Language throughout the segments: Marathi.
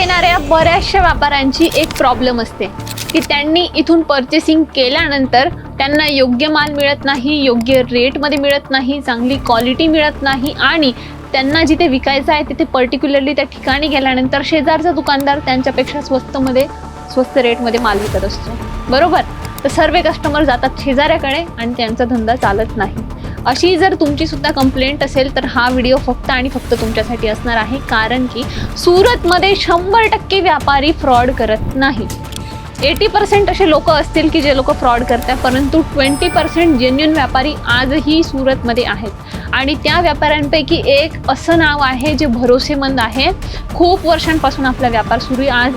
येणाऱ्या बऱ्याचशा व्यापाऱ्यांची एक प्रॉब्लेम असते की त्यांनी इथून पर्चेसिंग केल्यानंतर त्यांना योग्य माल मिळत नाही योग्य रेटमध्ये मिळत नाही चांगली क्वालिटी मिळत नाही आणि त्यांना जिथे विकायचं आहे तिथे पर्टिक्युलरली त्या ठिकाणी गेल्यानंतर शेजारचा दुकानदार त्यांच्यापेक्षा स्वस्तमध्ये स्वस्त रेटमध्ये माल विकत असतो. बरोबर? तर सर्व कस्टमर जातात शेजाऱ्याकडे आणि त्यांचा धंदा चालत नाही. अशी जर तुमची सुद्धा कंप्लेंट असेल तर हा व्हिडिओ फक्त आणि फक्त तुमच्यासाठी असणार आहे. कारण की सुरतमध्ये शंभर टक्के व्यापारी फ्रॉड करत नाही. एटी पर्सेंट असे लोक असतील की जे लोक फ्रॉड करतात परंतु ट्वेंटी पर्सेंट जेन्युन व्यापारी आजही सुरतमध्ये आहेत. आणि त्या व्यापाऱ्यांपैकी एक असं नाव आहे जे भरोसेमंद आहे. खूप वर्षांपासून आपला व्यापार सुरू आज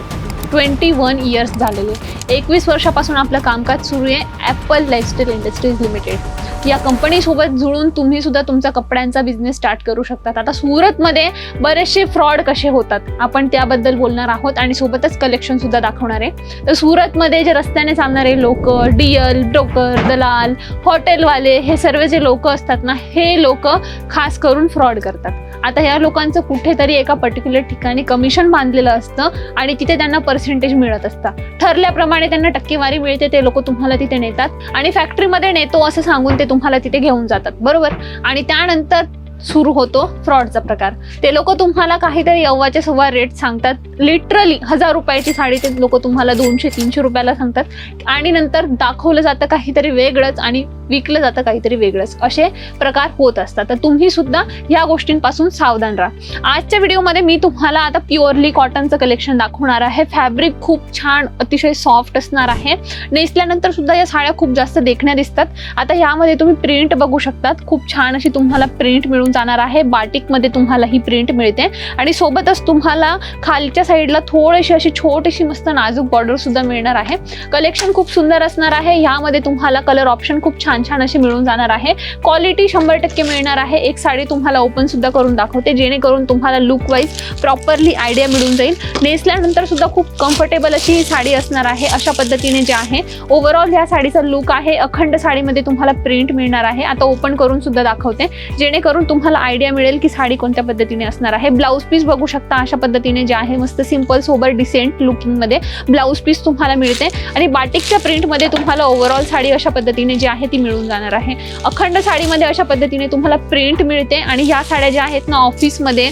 ट्वेंटी वन इयर्स झालेले. एकवीस वर्षापासून आपलं कामकाज सुरू आहे ॲपल लाईफस्टाईल इंडस्ट्रीज लिमिटेड या कंपनीसोबत जुळून तुम्ही सुद्धा तुमचा कपड्यांचा बिझनेस स्टार्ट करू शकतात. आता सुरतमध्ये बरेचसे फ्रॉड कसे होतात? आपण त्याबद्दल बोलणार आहोत आणि सोबतच कलेक्शन सुद्धा दाखवणार आहे. तर सुरतमध्ये जे रस्त्याने चालणारे लोक डीएल ब्रोकर दलाल हॉटेलवाले हे सर्व जे लोक असतात ना हे लोक खास करून फ्रॉड करतात. आता या लोकांचं कुठेतरी एका पर्टिक्युलर ठिकाणी कमिशन बांधलेलं असतं आणि तिथे त्यांना पर्सेंटेज मिळत असतं. ठरल्याप्रमाणे त्यांना टक्केवारी मिळते ते लोक तुम्हाला तिथे नेतात आणि फॅक्टरीमध्ये नेतो असं सांगून ते तुम्हाला तिथे घेऊन जातात बरोबर? आणि त्यानंतर सुरू होतो फ्रॉडचा प्रकार. ते लोक तुम्हाला काहीतरी यव्वाचे सव्वा रेट सांगतात. लिटरली हजार रुपयाची साडी ते लोक तुम्हाला दोनशे तीनशे रुपयाला सांगतात. आणि नंतर दाखवलं जातं काहीतरी वेगळंच आणि विकलं जातं काहीतरी वेगळंच. असे प्रकार होत असतात. तर तुम्ही सुद्धा ह्या गोष्टींपासून सावधान राहा. आजच्या व्हिडिओमध्ये मी तुम्हाला आता प्युअरली कॉटनचं कलेक्शन दाखवणार आहे. फॅब्रिक खूप छान अतिशय सॉफ्ट असणार आहे. नेसल्यानंतर सुद्धा या साड्या खूप जास्त देखण्या दिसतात. आता यामध्ये तुम्ही प्रिंट बघू शकतात. खूप छान अशी तुम्हाला प्रिंट मिळून जाणार आहे. बाटिकमध्ये तुम्हाला ही प्रिंट मिळते. आणि सोबतच तुम्हाला खालच्या साईडला थोडीशी अशी छोटीशी मस्त नाजूक बॉर्डर सुद्धा मिळणार आहे. कलेक्शन खूप सुंदर असणार आहे. यामध्ये तुम्हाला कलर ऑप्शन खूप छान छान असे मिळून जाणार आहे. क्वालिटी शंभर टक्के मिळणार आहे. एक साडी तुम्हाला ओपन सुद्धा करून दाखवते जेणेकरून तुम्हाला लुक वाईज प्रॉपरली आयडिया मिळून जाईल. नेसल्यानंतर सुद्धा खूप कम्फर्टेबल अशी ही साडी असणार आहे अशा पद्धतीने जे आहे. ओव्हरऑल ह्या साडीचा लुक आहे. अखंड साडीमध्ये तुम्हाला प्रिंट मिळणार आहे. आता ओपन करून सुद्धा दाखवते. जेणेकरून तुम्हाला आयडिया मिळेल की साडी कोणत्या पद्धतीने असणार आहे. ब्लाऊज पीस बघू शकता अशा पद्धतीने जे आहे. मस्त सिंपल सोबर डिसेंट लुकिंगमध्ये ब्लाऊज पीस तुम्हाला मिळते. आणि बाटिकच्या प्रिंटमध्ये तुम्हाला ओव्हरऑल साडी अशा पद्धतीने जी आहे ती मिळून जाणार आहे. अखंड साडीमध्ये अशा पद्धतीने तुम्हाला प्रिंट मिळते आणि ह्या साड्या ज्या आहेत ना ऑफिसमध्ये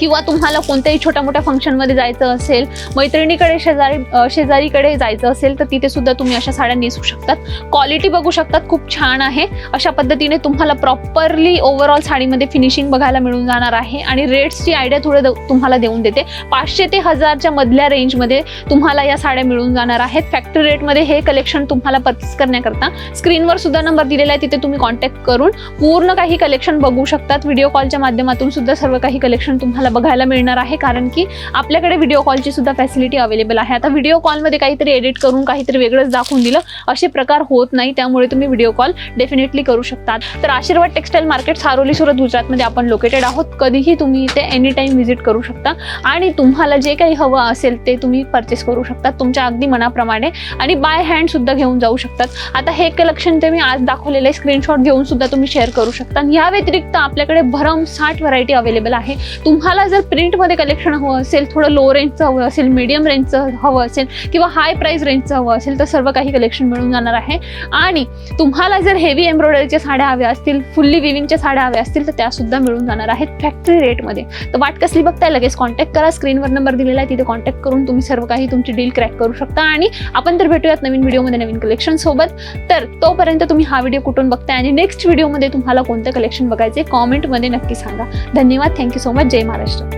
किंवा तुम्हाला कोणत्याही छोट्या मोठ्या फंक्शनमध्ये जायचं असेल मैत्रिणीकडे शेजारी शेजारीकडे जायचं असेल तर तिथे सुद्धा तुम्ही अशा साड्या नेसू शकतात. क्वालिटी बघू शकतात खूप छान आहे. अशा पद्धतीने तुम्हाला प्रॉपरली ओव्हरऑल साडीमध्ये फिनिशिंग बघायला मिळून जाणार आहे आणि रेट्सची आयडिया थोडं द- तुम्हाला देऊन देते. पाचशे ते हजारच्या मधल्या रेंजमध्ये तुम्हाला या साड्या मिळून जाणार आहेत. फॅक्टरी रेटमध्ये हे कलेक्शन तुम्हाला परचेस करण्याकरता स्क्रीनवर सुद्धा नंबर दिलेला आहे तिथे तुम्ही कॉन्टॅक्ट करून पूर्ण काही कलेक्शन बघू शकतात. व्हिडिओ कॉलच्या माध्यमातून सुद्धा सर्व काही कलेक्शन तुम्हाला बघायला मिळणार आहे कारण की आपल्याकडे व्हिडिओ कॉलची सुद्धा फॅसिलिटी अवेलेबल आहे. आता व्हिडिओ कॉलमध्ये काहीतरी एडिट करून काहीतरी वेगळंच दाखवून दिलं असे प्रकार होत नाही त्यामुळे तुम्ही व्हिडिओ कॉल डेफिनेटली करू शकतात. तर आशीर्वाद टेक्सटाईल मार्केट सारोली सुरत गुजरातमध्ये आपण लोकेटेड आहोत. कधीही तुम्ही इथे एनी टाईम व्हिजिट करू शकता. आणि तुम्हाला जे काही हवं असेल ते तुम्ही परचेस करू शकता. तुमच्या अगदी मनाप्रमाणे आणि बाय हँड सुद्धा घेऊन जाऊ शकतात. आता हे कलेक्शन ते मी आज दाखवलेलं आहे. स्क्रीनशॉट घेऊन सुद्धा तुम्ही शेअर करू शकता. या व्यतिरिक्त आपल्याकडे भरमसाठ व्हरायटी अवेलेबल आहे. तुम्हाला तुम्हाला जर प्रिंटमध्ये कलेक्शन हवं असेल थोडं लो रेंजचं हवं असेल मीडियम रेंजचं हवं असेल किंवा हाय प्राईस रेंजचं हवं असेल तर सर्व काही कलेक्शन मिळून जाणार आहे. आणि तुम्हाला जर हेवी एम्ब्रॉयडरीच्या साड्या हव्या असतील फुल्ली विविंगच्या साड्या हव्या असतील तर त्या सुद्धा मिळून जाणार आहेत फॅक्टरी रेटमध्ये तर वाट कसली बघताय लगेच? कॉन्टॅक्ट करा स्क्रीनवर नंबर दिलेला आहे तिथे कॉन्टॅक्ट करून तुम्ही सर्व काही तुमची डील क्रॅक करू शकता. आणि आपण तर भेटूयात नवीन व्हिडिओमध्ये नवीन कलेक्शन सोबत. तर तोपर्यंत तुम्ही हा व्हिडिओ कुठून बघताय? आणि नेक्स्ट व्हिडिओमध्ये तुम्हाला कोणतं कलेक्शन बघायचे कॉमेंटमध्ये नक्की सांगा. धन्यवाद. थँक्यू सो मच जय महाराज question.